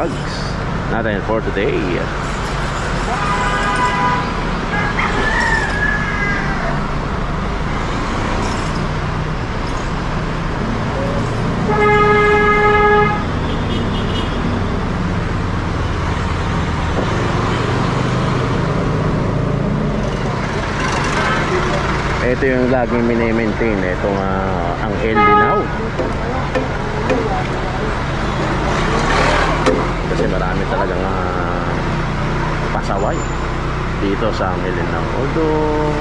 Vlogs natin for today. Ito yung laging mini-maintain itong uh, ang El Linaw. Marami talagang ah, pasaway dito sa Linaw. Although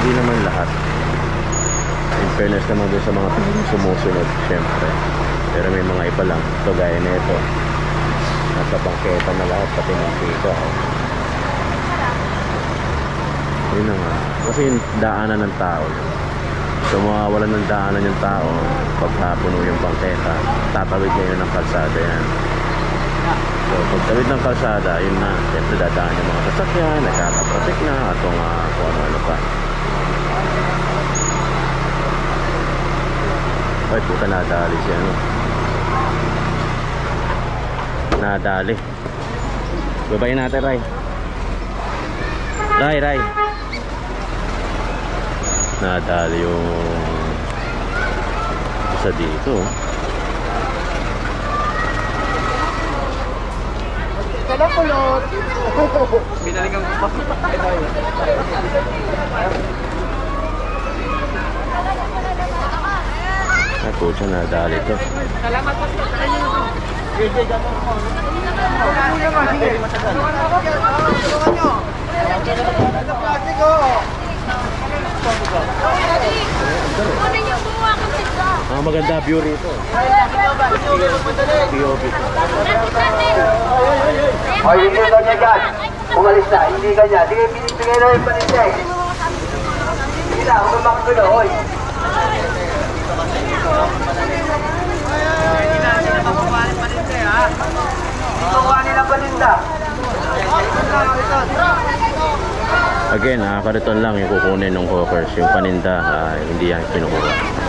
hindi naman lahat. In fairness naman doon sa mga sumusunod, syempre. Pero may mga iba lang. Ito gaya nito. Nasa bangketa na lahat, pati ng pika. Yun na nga. Kasi daanan ng tao. So mawawalan ng daanan yung tao pag napuno yung bangketa. Tatawid ngayon ng kalsada yan. Tawid ng kalsada, yun na. Siyempre dadaan yung mga sasakyan, nagkakatraffic na, at kung, uh, kung ano-ano pa. Ay, puta nadali siya, no? Nadali. Babayin natin, Ray. Ray, Ray. Nadali yung isa dito. Kala kulot. Binalikan ko pa. Ay, puta nadali to. Salamat po sa inyo. Kunin niyo gumawa ko pizza. Ah, maganda view rito. POV. O, hindi ganyan dyan. Umalis na, hindi ganyan. Sige, binibigay na yung paninda eh. Sige na, huwag makagulo, oy. Hindi na sila makukuhanin pa rin siya, ha? Kukuha nila paninda. Again, kariton lang yung kukunin ng hawkers. Yung paninda, ah, hindi yan kinukuha.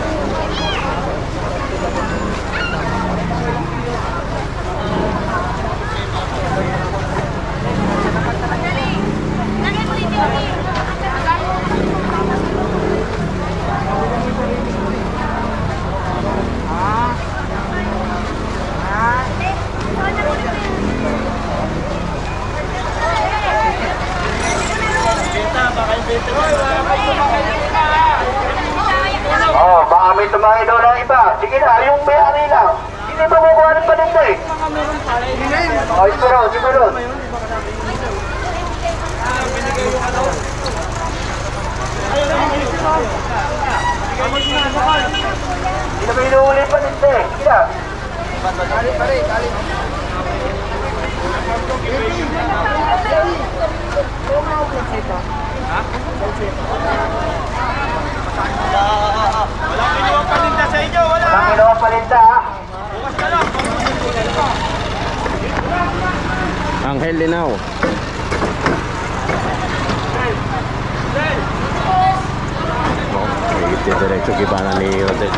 Oo, baka may tumahi daw ng iba. Sige na, yung may-ari lang. Hindi ba kukuha ng paninda eh? O, siguro, siguro. Hindi na ba inuuli yung paninda eh? Sige na. Walang kinuha paninda sa inyo, wala. Bukas ka lang. Anghel Linaw. Oh, higit diretso gibana ni Rodel.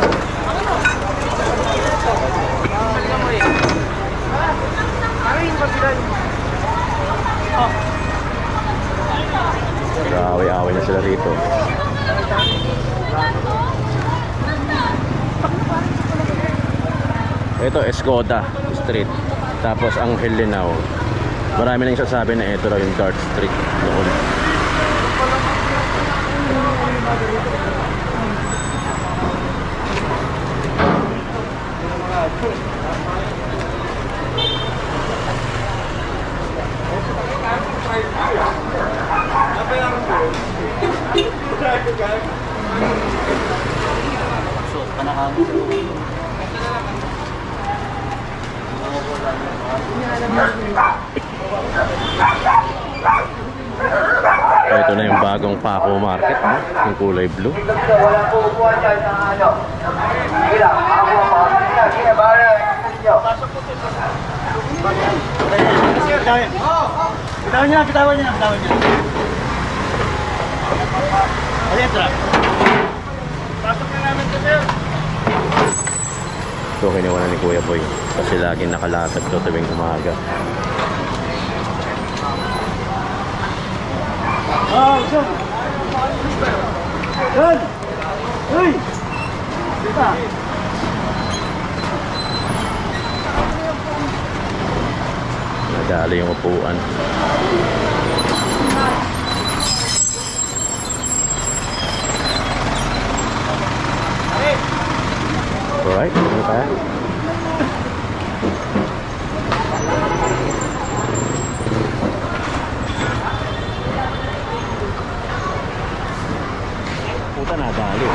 Nag-aaway-aaway na sila rito. Ito, Escoda Street. Tapos ang Linaw. Marami nang sasabi na ito raw yung Dart Street noon. Ito na yung bagong Paco Market, no? Yung kulay blue. Wala po upuan dyan ng ano. Sige lang, ako na, bahala na ninyo. Sir, dahil. Bitawan niyo na, bitawan niyo na, bitawan niyo. Ayan, tara. Pasok na namin to, sir. So kinuha na ni Kuya Boy kasi laging nakalatag to tuwing umaga. Ah, sir. Yan. Uy. Dito. Nadali yung upuan. Alright, ano kaya? Puta nadali.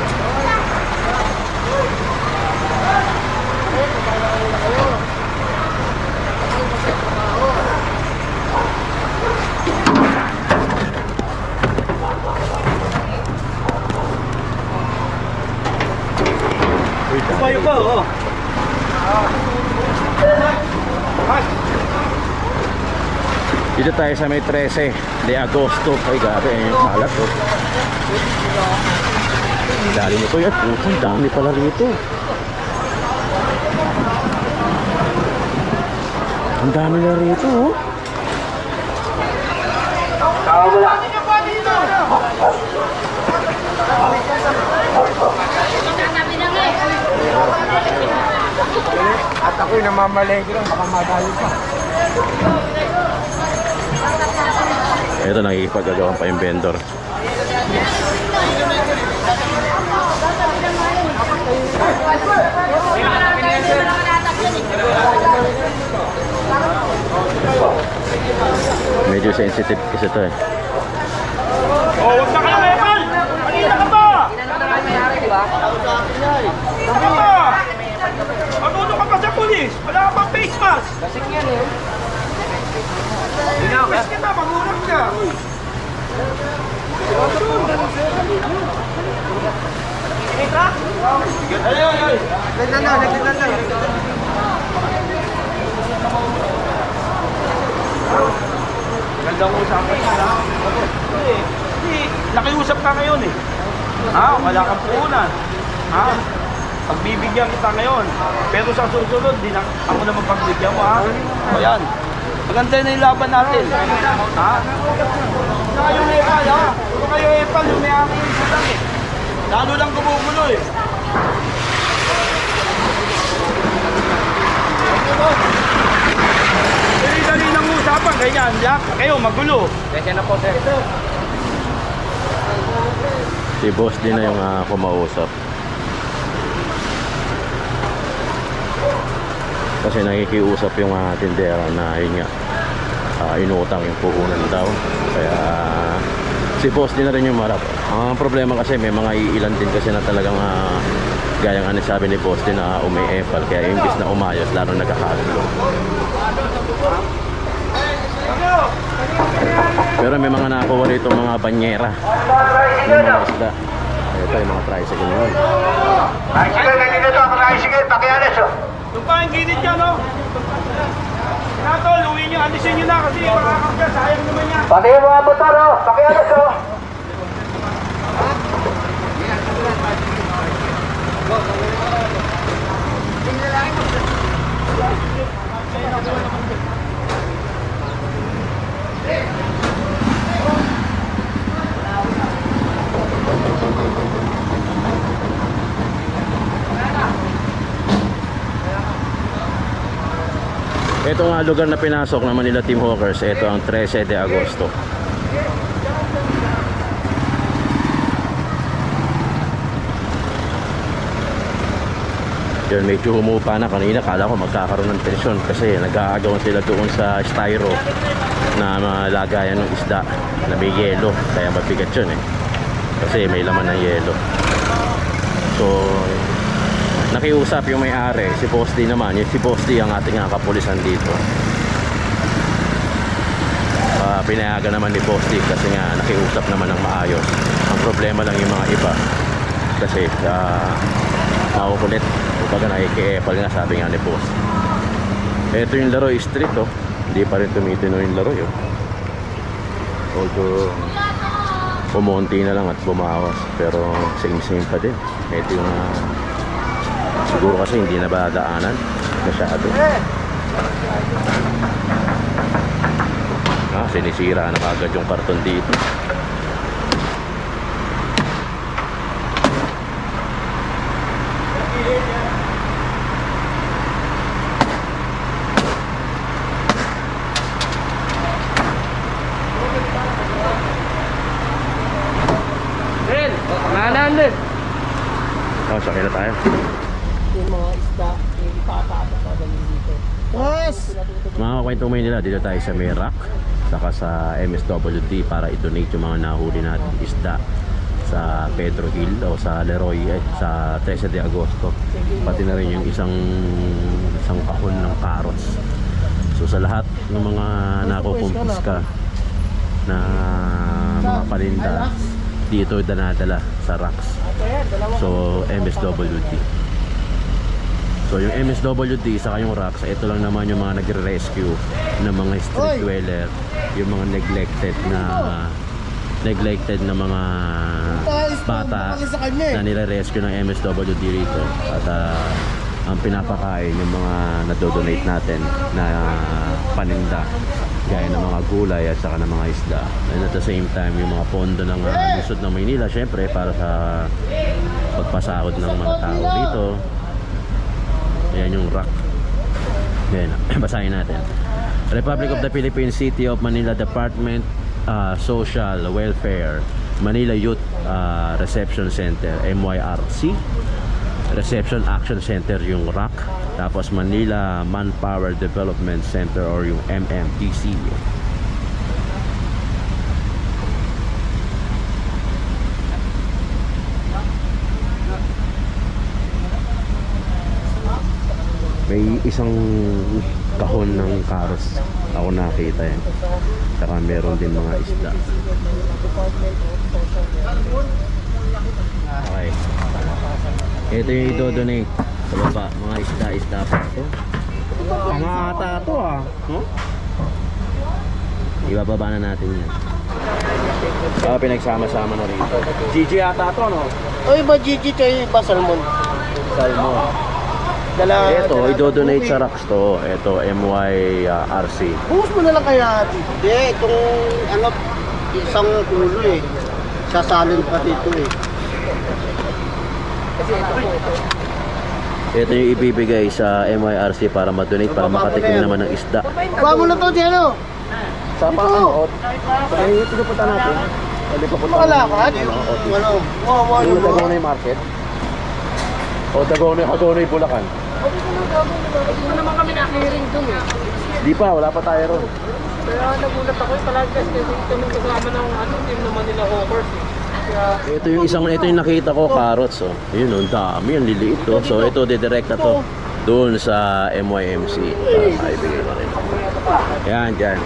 Uy, dali. Payo pa, oh. Dito tayo sa may 13 de Agosto. Ay, gabi. Yung kalat, oh. Dali nito yan. Putang dami pala rito. Ang dami na rito, oh. Tama mo lang. Eh. At ako'y namamalengke lang, baka madali pa. Ito, nakikipagagawan pa yung vendor. Medyo sensitive kasi ito eh. Oh, wag na kayo, Eman! Kanina ka pa! Ano ba? Magulo ka pa sa pulis! Wala ka pang face mask! Lasing yan eh. Face kita, magulang ka! Ayun, ayun! Nagdan na, nagdan na. Gandang usapan yan, ha? Hindi. Nakiusap ka ngayon eh. Ha? Wala kang puhunan. Ha? Pagbibigyan kita ngayon. Pero sa susunod, di na, ako naman pagbigyan mo, ha? O yan. Maganda na yung laban natin. Ha? Saka yung Epal, ha? Kung kayo Epal, yung may aking isa lang eh. Lalo lang gumugulo eh. Dali-dali ng usapan, ganyan. Yak, kayo, magulo. Kaya na po, sir. Si boss din na yung uh, kumausap. Kasi nakikiusap yung uh, tindera na yun nga, ah, inutang yung puhunan daw. Kaya si boss din na rin yung marap. Ang problema kasi may mga iilan din kasi na talagang uh, gaya nga sabi ni boss din na umi-epal. Kaya imbis na umayos, lalo nagkakagulo. Pero may mga nakuha rito mga banyera ng mga isda. Ito yung mga tricycle ngayon. Tricycle, nandito to. Tricycle, pakialis, oh. Yung pa ang ginit niya, no? Natol, uwi niyo, alisin niyo na kasi makakapya, sayang naman yan. Pati yung mga motor, oh. Pakialis, oh. Ito nga lugar na pinasok naman nila Team Hawkers. Ito ang 13 de Agosto. Yun, medyo humupa na kanina. Kala ko magkakaroon ng tensyon kasi nag-aagawan sila doon sa styro na malagayan ng isda na may yelo. Kaya mabigat yun eh. Kasi may laman ng yelo. So, nakiusap yung may-ari, si Posti naman. Yung si Posti ang ating kapulisan dito. Ah, pinayagan naman ni Posti kasi nga nakiusap naman ng maayos. Ang problema lang yung mga iba. Kasi uh, makukulit. Kumbaga nakikiepal nga sabi nga ni Post. Ito yung laro street oh. Hindi pa rin tumitino yung laro yun. Although kumonti na lang at bumawas pero same same pa din. Ito yung ah, Siguro kasi hindi na ba daanan masyado. Ah, sinisira na agad yung karton dito. Din. Oh, sakay na tayo. Yung mga isda, yung ipapata pa dito. Yes! Mga kwentong Maynila, dito tayo sa Merak saka sa MSWD para i-donate yung mga nahuli natin isda sa Pedro Hill o sa Leroy eh, sa 13 de Agosto pati na rin yung isang isang kahon ng carrots so sa lahat ng mga nakukumpiska na mga paninda dito danadala sa racks. So MSWD So yung MSWD sa yung racks, ito lang naman yung mga nagre-rescue ng mga street dweller, yung mga neglected na neglected na mga bata na nire-rescue ng MSWD rito. At ah, ang pinapakain yung mga nadodonate natin na paninda gaya ng mga gulay at saka ng mga isda and at the same time yung mga pondo ng uh, lungsod ng Maynila syempre para sa pagpasahod ng mga tao dito Ayan yung rock. Ayan, basahin natin. Republic of the Philippines City of Manila Department uh, Social Welfare Manila Youth uh, Reception Center MYRC Reception Action Center yung RAC tapos Manila Manpower Development Center or yung MMDC May isang kahon ng karos ako nakita yan. Saka meron din mga isda. Okay. Ito yung i-donate sa baba. Mga isda-isda pa ito. Ang ata ito ah. No? Ibababa na natin yan. Ah, pinagsama-sama na rito. Gigi ata ito, no? Oy, ba Gigi kayo iba salmon? Salmon. Dala, Ito, dala- i-donate sa Rocks to. Ito, MYRC. Buhos mo na lang kaya. Hindi, itong ano, isang ulo eh. Sasalin pa dito eh. Ito yung ibibigay sa MYRC para ma-donate para makatikim naman ng isda. Baba mo na to, Jeno. Sa paanot, sa yung pinupunta natin, hindi pa punta Makalakad. Ano, wow, wow, Yung ano. Dagonay Market. O Dagonay, Dagonay, Bulacan. Hindi naman kami nakiring dun eh. Di pa, wala pa tayo ron. Kaya nagulat ako yung palagi kasi kami kasama ng ano, team naman nila Hawkers eh. Kaya Ito yung isang, ito yung nakita ko, carrots. Oh. Yun, oh, dami, ang liliit. Oh. So ito, didirect na to doon sa MYMC. Para maibigay na rin. Yan, dyan.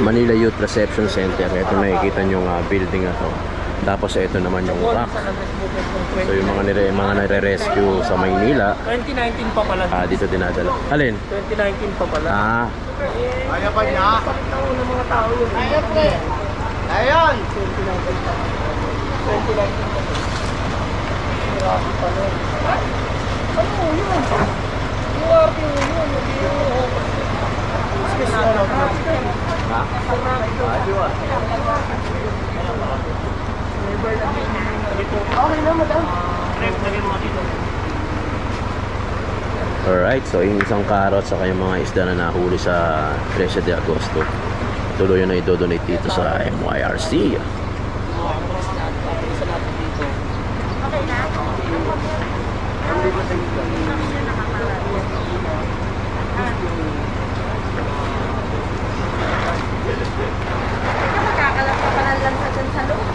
Manila Youth Reception Center. Ito nakikita nyo nga building na to. Tapos ito naman yung rock. So yung mga nire, mga nare-rescue sa Maynila, 2019 pa pala. ah, dito dinadala. Alin? 2019 pa pala. Ah, Kaya pa niya? Ng mga tao yun. Kaya pre. Ayan. 2019 pa pala. Grabe pa nun. Ano yun? Arte yun, yun. Hindi yung Hawkers. ha? Okay na, madam. Alright, so yung isang carrot sa yung mga isda na nahuli sa 13 de Agosto tuloy na idodonate dito sa MYRC Okay na. Magkakalap ka pala lang sa dyan sa loob.